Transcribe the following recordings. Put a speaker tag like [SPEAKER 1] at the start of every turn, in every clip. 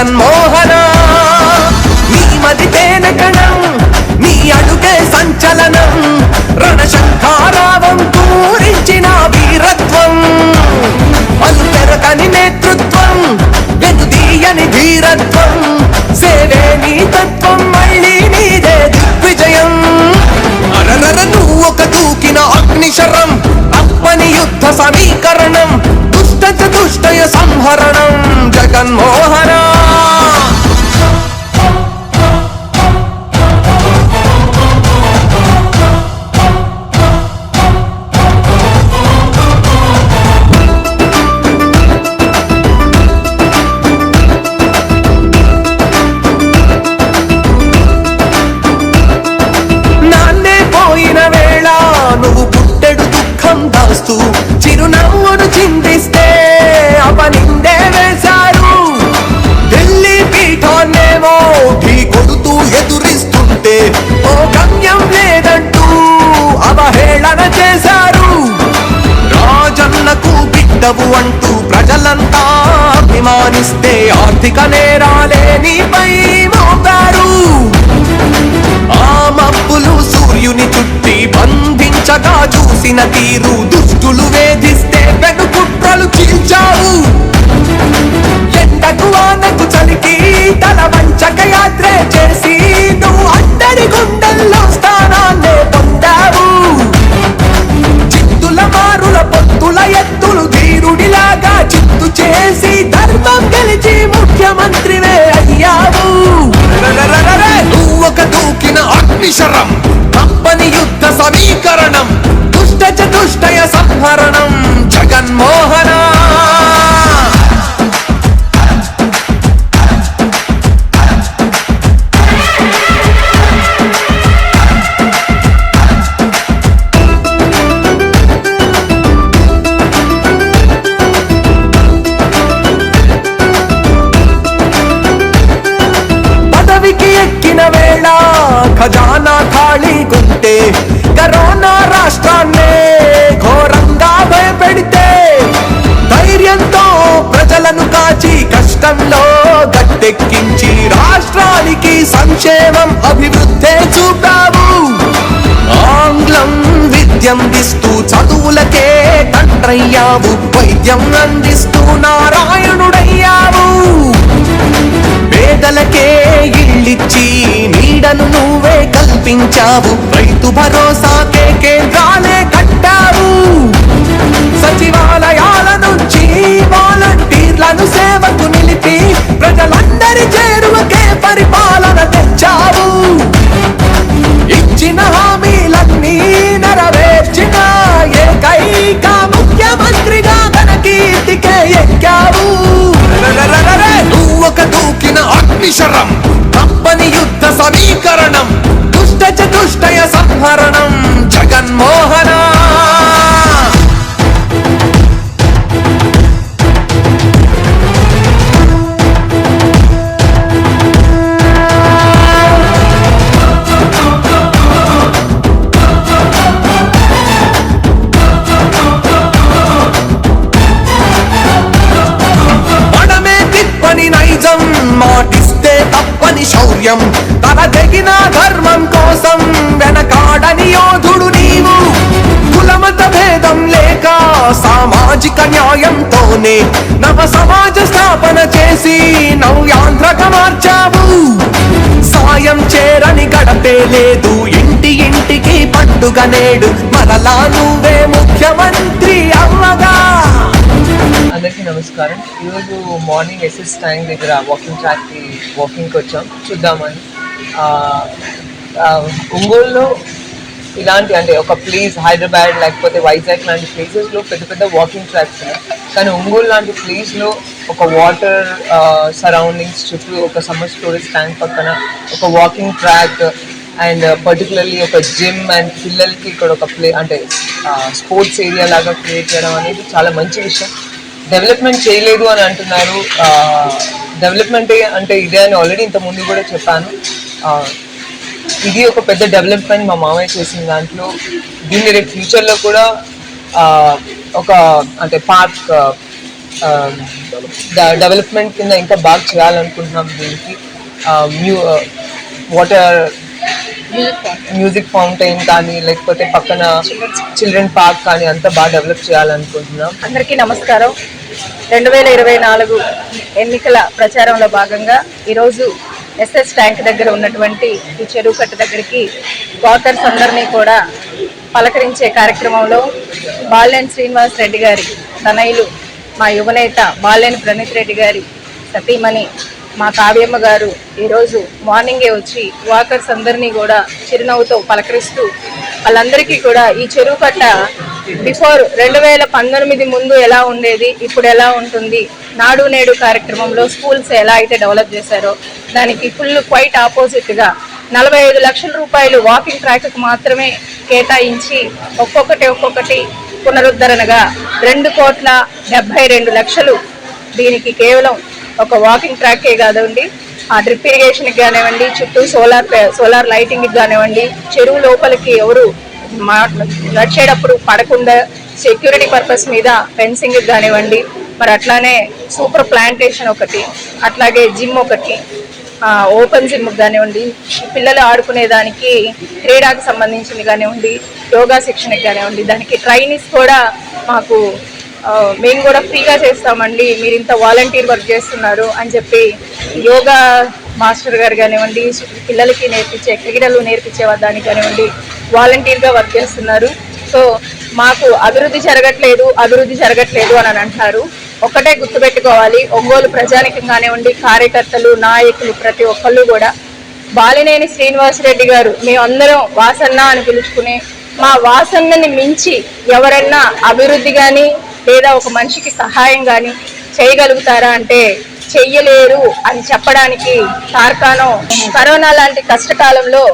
[SPEAKER 1] జగన్మోహన? మీ మది తేనెకణం మీ అడుగే సంచలనం రణశంఖారావం పూరించిన వీరత్వం. అలు నేతృత్వం వెనుదీయని ధీరత్వం సేవే నీ తత్వం. చీల్చావు ఎండకు వానకు చలికి తల వంచక యాత్రే చేసి నువ్వు అందరి గుండెల్లో స్థానాన్నే పొందావు. చిత్తుల మారుల పొత్తుల ఎత్తులు ధీరుడిలాగా చిత్తు చేసి ధర్మం గెలిచి ముఖ్యమంత్రివే అయ్యావు. నువ్వు ఒక దూకిన అగ్నిశరం. కంపెనీ యుద్ధ సమీకరణం దుష్ట చతుష్టయ సంహరణం జగన్మోహన్ ప్రజలను కాచి కష్టంలో గట్టెక్కించి రాష్ట్రానికి సంక్షేమం అభివృద్ధే చూపావు. ఆంగ్లం విద్యం ఇస్తూ చదువులకే తండ్రయ్యావు వైద్యం అందిస్తూ నారాయణుడయ్యావు. పేదలకే ఇళ్ళిచ్చి నీడను నువ్వే కల్పించావు. రైతు భరోసాకే కేంద్రాలే కట్టావు. సచివాలయాల నుంచి వాలంటీర్లను సేవకు నిలిపి ప్రజలందరి చేరువకే పరిపాలన తెచ్చావు. యోధుడు నీవు. కులమత భేదం లేక సామాజిక న్యాయంతోనే నవ సమాజ స్థాపన చేసి నవ్యాంధ్రక మార్చావు. సాయం చేరని గడపే లేదు. ఇంటి ఇంటికి పండుగ నేడు మరలా నువ్వే ముఖ్యమంత్రి అవ్వగా.
[SPEAKER 2] అందరికీ నమస్కారం. ఈరోజు మార్నింగ్ ఎస్ఎస్ ట్యాంక్ దగ్గర వాకింగ్ ట్రాక్కి వాకింగ్కి వచ్చాం. చూద్దామని. ఒంగోలులో ఇలాంటి అంటే ఒక ప్లేస్ హైదరాబాద్ లేకపోతే వైజాగ్ లాంటి ప్లేసెస్లో పెద్ద పెద్ద వాకింగ్ ట్రాక్స్ ఉన్నాయి. కానీ ఒంగోలు లాంటి ప్లేస్లో ఒక వాటర్ సరౌండింగ్స్ చుట్టూ ఒక సమ్మర్ స్టోరేజ్ ట్యాంక్ పక్కన ఒక వాకింగ్ ట్రాక్ అండ్ పర్టికులర్లీ ఒక జిమ్ అండ్ పిల్లలకి ఇక్కడ ఒక ప్లే అంటే స్పోర్ట్స్ ఏరియా లాగా క్రియేట్ చేయడం అనేది చాలా మంచి విషయం. డెవలప్మెంట్ చేయలేదు అని అంటున్నారు. డెవలప్మెంట్ అంటే ఇదే అని ఆల్రెడీ ఇంత ముందు కూడా చెప్పాను. ఇది ఒక పెద్ద డెవలప్మెంట్ మా మామయ్య చేసిన దాంట్లో. దీన్ని రేపు ఫ్యూచర్లో కూడా ఒక అంటే పార్క్ డెవలప్మెంట్ కింద ఇంకా బాగా చేయాలనుకుంటున్నాం దీనికి. మ్యూ వాటర్ మ్యూజిక్ ఫౌంటైన్ కానీ లేకపోతే పక్కన చిల్డ్రన్ పార్క్ కానీ అంతా బాగా డెవలప్ చేయాలనుకుంటున్నాం.
[SPEAKER 3] అందరికీ నమస్కారం. రెండు వేల ఇరవై నాలుగు ఎన్నికల ప్రచారంలో భాగంగా ఈరోజు ఎస్ఎస్ ట్యాంక్ దగ్గర ఉన్నటువంటి ఈ చెరువు కట్ట దగ్గరికి వాకర్స్ అందరినీ కూడా పలకరించే కార్యక్రమంలో బాలెన్ శ్రీనివాస్ రెడ్డి గారి తనయులు మా యువనేత బాలెన్ ప్రణీత్ రెడ్డి గారి సతీమణి మా కావ్యమ్మ గారు ఈరోజు మార్నింగే వచ్చి వాకర్స్ అందరినీ కూడా చిరునవ్వుతో పలకరిస్తూ వాళ్ళందరికీ కూడా ఈ చెరువు కట్ట బిఫోర్ రెండు వేల పంతొమ్మిది ముందు ఎలా ఉండేది ఇప్పుడు ఎలా ఉంటుంది నాడు నేడు కార్యక్రమంలో స్కూల్స్ ఎలా అయితే డెవలప్ చేశారో దానికి ఫుల్ క్వైట్ ఆపోజిట్గా నలభై ఐదు లక్షల రూపాయలు వాకింగ్ ట్రాక్కి మాత్రమే కేటాయించి ఒక్కొక్కటి ఒక్కొక్కటి పునరుద్ధరణగా రెండు కోట్ల డెబ్బై రెండు లక్షలు దీనికి కేవలం ఒక వాకింగ్ ట్రాకే కాదండి ఆ డ్రిప్ ఇరిగేషన్కి కానివ్వండి చుట్టూ సోలార్ సోలార్ లైటింగ్కి కానివ్వండి చెరువు లోపలికి ఎవరు నడిచేటప్పుడు పడకుండా సెక్యూరిటీ పర్పస్ మీద ఫెన్సింగ్ కానివ్వండి మరి అట్లానే సూపర్ ప్లాంటేషన్ ఒకటి అట్లాగే జిమ్ ఒకటి ఓపెన్ జిమ్ కానివ్వండి పిల్లలు ఆడుకునే దానికి క్రీడాకు సంబంధించింది కానివ్వండి యోగా శిక్షణకి కానివ్వండి దానికి ట్రైనింగ్స్ కూడా మాకు మేము కూడా ఫ్రీగా చేస్తామండి. మీరు ఇంత వాలంటీర్ వర్క్ చేస్తున్నారు అని చెప్పి యోగా మాస్టర్ గారు కానివ్వండి పిల్లలకి నేర్పించే క్రీడలు నేర్పించే దానికి కానివ్వండి వాలంటీర్గా వర్క్ చేస్తున్నారు. సో మాకు అభివృద్ధి జరగట్లేదు అభివృద్ధి జరగట్లేదు అని అంటారు. ఒకటే గుర్తుపెట్టుకోవాలి ఒంగోలు ప్రజానికం కానివ్వండి కార్యకర్తలు నాయకులు ప్రతి ఒక్కళ్ళు కూడా బాలినేని శ్రీనివాసరెడ్డి గారు మేమందరం వాసన్న అని పిలుచుకునే మా వాసన్నని మించి ఎవరన్నా అభివృద్ధి కానీ లేదా ఒక మనిషికి సహాయం కానీ చేయగలుగుతారా అంటే చెయ్యలేరు అని చెప్పడానికి తార్కాణం కరోనా లాంటి కష్టకాలంలో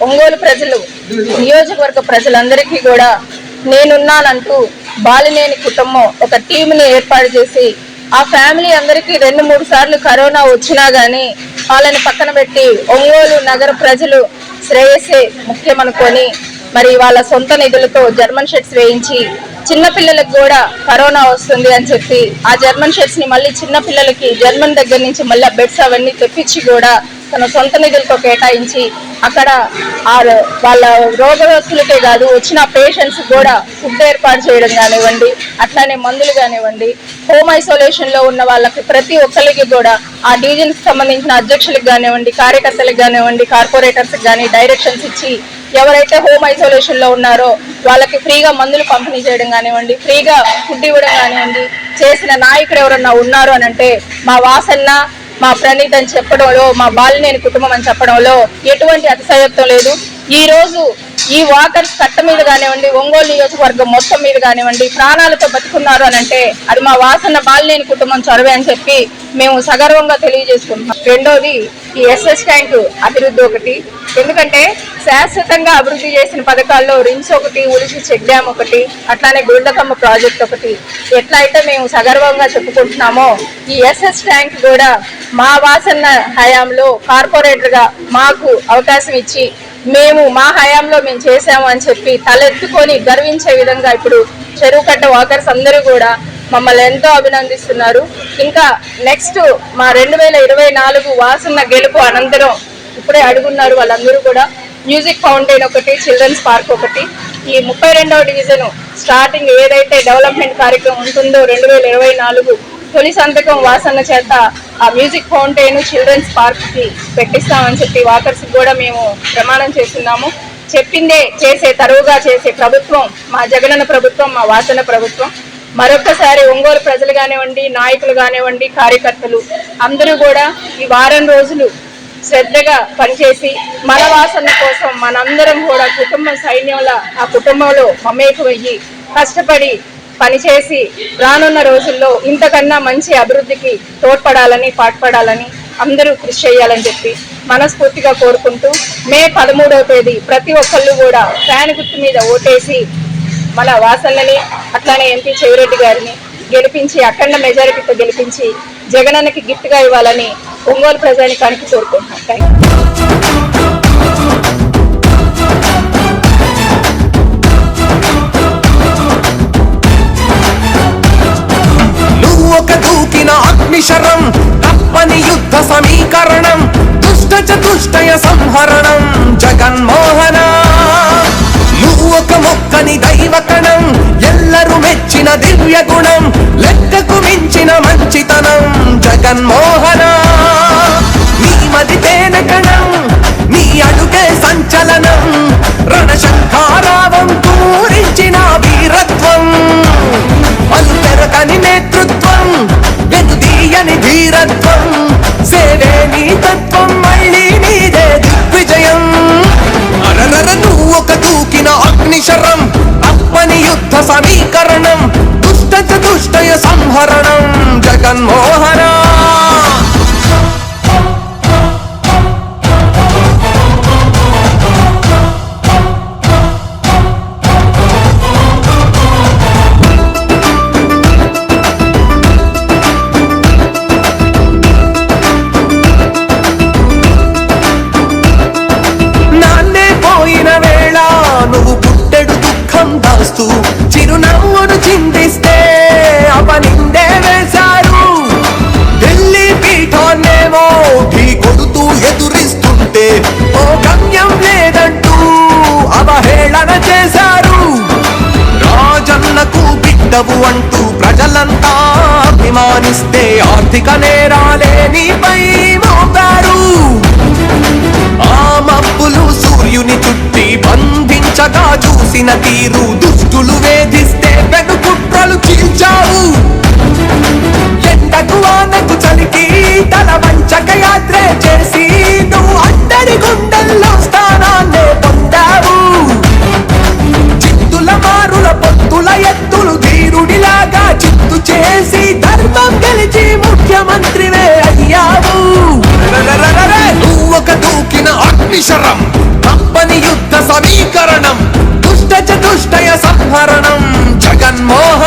[SPEAKER 3] ఒంగోలు ప్రజలు నియోజకవర్గ ప్రజలందరికీ కూడా నేనున్నానంటూ బాలినేని కుటుంబం ఒక టీంని ఏర్పాటు చేసి ఆ ఫ్యామిలీ అందరికీ రెండు మూడు సార్లు కరోనా వచ్చినా కానీ వాళ్ళని పక్కన పెట్టి ఒంగోలు నగర ప్రజలు శ్రేయస్సే ముఖ్యమనుకొని మరి వాళ్ళ సొంత నిధులతో జర్మన్ షెట్స్ వేయించి చిన్నపిల్లలకు కూడా కరోనా వస్తుంది అని చెప్పి ఆ జర్మన్ షెట్స్ని మళ్ళీ చిన్నపిల్లలకి జర్మన్ దగ్గర నుంచి మళ్ళీ బెడ్స్ అవన్నీ తెప్పించి కూడా తన సొంత నిధులతో కేటాయించి అక్కడ ఆ వాళ్ళ రోగగ్రస్తులకే కాదు వచ్చిన పేషెంట్స్ కూడా ఫుడ్ ఏర్పాటు చేయడం కానివ్వండి అట్లానే మందులు కానివ్వండి హోమ్ ఐసోలేషన్లో ఉన్న వాళ్ళకి ప్రతి ఒక్కరికి కూడా ఆ డివిజన్ సంబంధించిన అధ్యక్షులకు కానివ్వండి కార్యకర్తలకు కానివ్వండి కార్పొరేటర్స్ కానీ డైరెక్షన్స్ ఇచ్చి ఎవరైతే హోమ్ ఐసోలేషన్లో ఉన్నారో వాళ్ళకి ఫ్రీగా మందులు పంపిణీ చేయడం కానివ్వండి ఫ్రీగా ఫుడ్ ఇవ్వడం కానివ్వండి చేసిన నాయకుడు ఎవరన్నా ఉన్నారు అని అంటే మా వాసన్న మా ప్రణీత్ అని చెప్పడంలో మా బాలినేని కుటుంబం అని చెప్పడంలో ఎటువంటి అతిశయోక్తం లేదు. ఈరోజు ఈ వాకర్స్ కట్ట మీద కానివ్వండి ఒంగోలు నియోజకవర్గం మొత్తం మీద కానివ్వండి ప్రాణాలతో బతుకున్నారు అని అంటే అది మా వాసన బాలినేని కుటుంబం చొరవే అని చెప్పి మేము సగర్వంగా తెలియజేసుకుంటున్నాం. రెండోది ఈ ఎస్ఎస్ ట్యాంక్ అభివృద్ధి ఒకటి. ఎందుకంటే శాశ్వతంగా అభివృద్ధి చేసిన పథకాల్లో రిమ్స్ ఒకటి ఉలిసి చెక్ డ్యామ్ ఒకటి అట్లానే గుండకమ్మ ప్రాజెక్ట్ ఒకటి. ఎట్లా అయితే మేము సగర్వంగా చెప్పుకుంటున్నామో ఈ ఎస్ఎస్ ట్యాంక్ కూడా మా వాసన్న హయాంలో కార్పొరేటర్గా మాకు అవకాశం ఇచ్చి మేము మా హయాంలో మేము చేసాము అని చెప్పి తలెత్తుకొని గర్వించే విధంగా ఇప్పుడు చెరువు కట్ట వాకర్స్ అందరూ కూడా మమ్మల్ని ఎంతో అభినందిస్తున్నారు. ఇంకా నెక్స్ట్ మా రెండు వేల ఇరవై నాలుగు వాసున్న గెలుపు అనంతరం ఇప్పుడే అడుగున్నారు వాళ్ళందరూ కూడా. మ్యూజిక్ ఫౌంటైన్ ఒకటి చిల్డ్రన్స్ పార్క్ ఒకటి. ఈ ముప్పై రెండవ డివిజన్ స్టార్టింగ్ ఏదైతే డెవలప్మెంట్ కార్యక్రమం ఉంటుందో రెండు వేల ఇరవై నాలుగు తొలి సంతకం వాసన చేత ఆ మ్యూజిక్ ఫౌంటైన్ చిల్డ్రన్స్ పార్క్కి పెట్టిస్తామని చెప్పి వాకర్స్ కూడా మేము ప్రమాణం చేస్తున్నాము. చెప్పిందే చేసే తరువుగా చేసే ప్రభుత్వం మా జగనన్న ప్రభుత్వం మా వాసన ప్రభుత్వం. మరొకసారి ఒంగోలు ప్రజలు కానివ్వండి నాయకులు కానివ్వండి కార్యకర్తలు అందరూ కూడా ఈ వారం రోజులు శ్రద్ధగా పనిచేసి మన వాసన కోసం మనందరం కూడా కుటుంబ సైన్యంలో ఆ కుటుంబంలో మమేకమయ్యి కష్టపడి పనిచేసి రానున్న రోజుల్లో ఇంతకన్నా మంచి అభివృద్ధికి తోడ్పడాలని పాటుపడాలని అందరూ కృషి చేయాలని చెప్పి మనస్ఫూర్తిగా కోరుకుంటూ మే పదమూడవ తేదీ ప్రతి ఒక్కళ్ళు కూడా ఫ్యాన్ గుర్తు మీద ఓటేసి మన వాసన్నని అట్లానే ఎంపీ చెవిరెడ్డి గారిని గెలిపించి అఖండ మెజారిటీతో గెలిపించి జగనన్నకి గిఫ్ట్గా ఇవ్వాలని ఒంగోలు ప్రజానికానికి కోరుకుంటున్నాం. థ్యాంక్ యూ
[SPEAKER 1] చతుష్టయ సంహరణం జగన్మోహన. నువ్వు ఒక మొక్కని దైవకణం ఎల్లరూ మెచ్చిన దివ్య గుణం లెక్కకు మించిన మంచితనం జగన్మోహనా. జగన్మోహన ఆర్థిక నేరాలే నీపై మోపారు. ఆ మబ్బులు సూర్యుని చుట్టి బంధించగా చూసిన తీరు దుష్టులు వేధిస్తే వెనుకుట్రలు చీల్చావు. ఎండకు ఆనకు చలికి తల వంచక యాత్రే చేసి మంత్రివే అయ్యావు. ఒక దూకిన అగ్నిశరం కంపెనీ యుద్ధ సమీకరణం దుష్ట చతుష్టయ సంహరణం జగన్మోహన్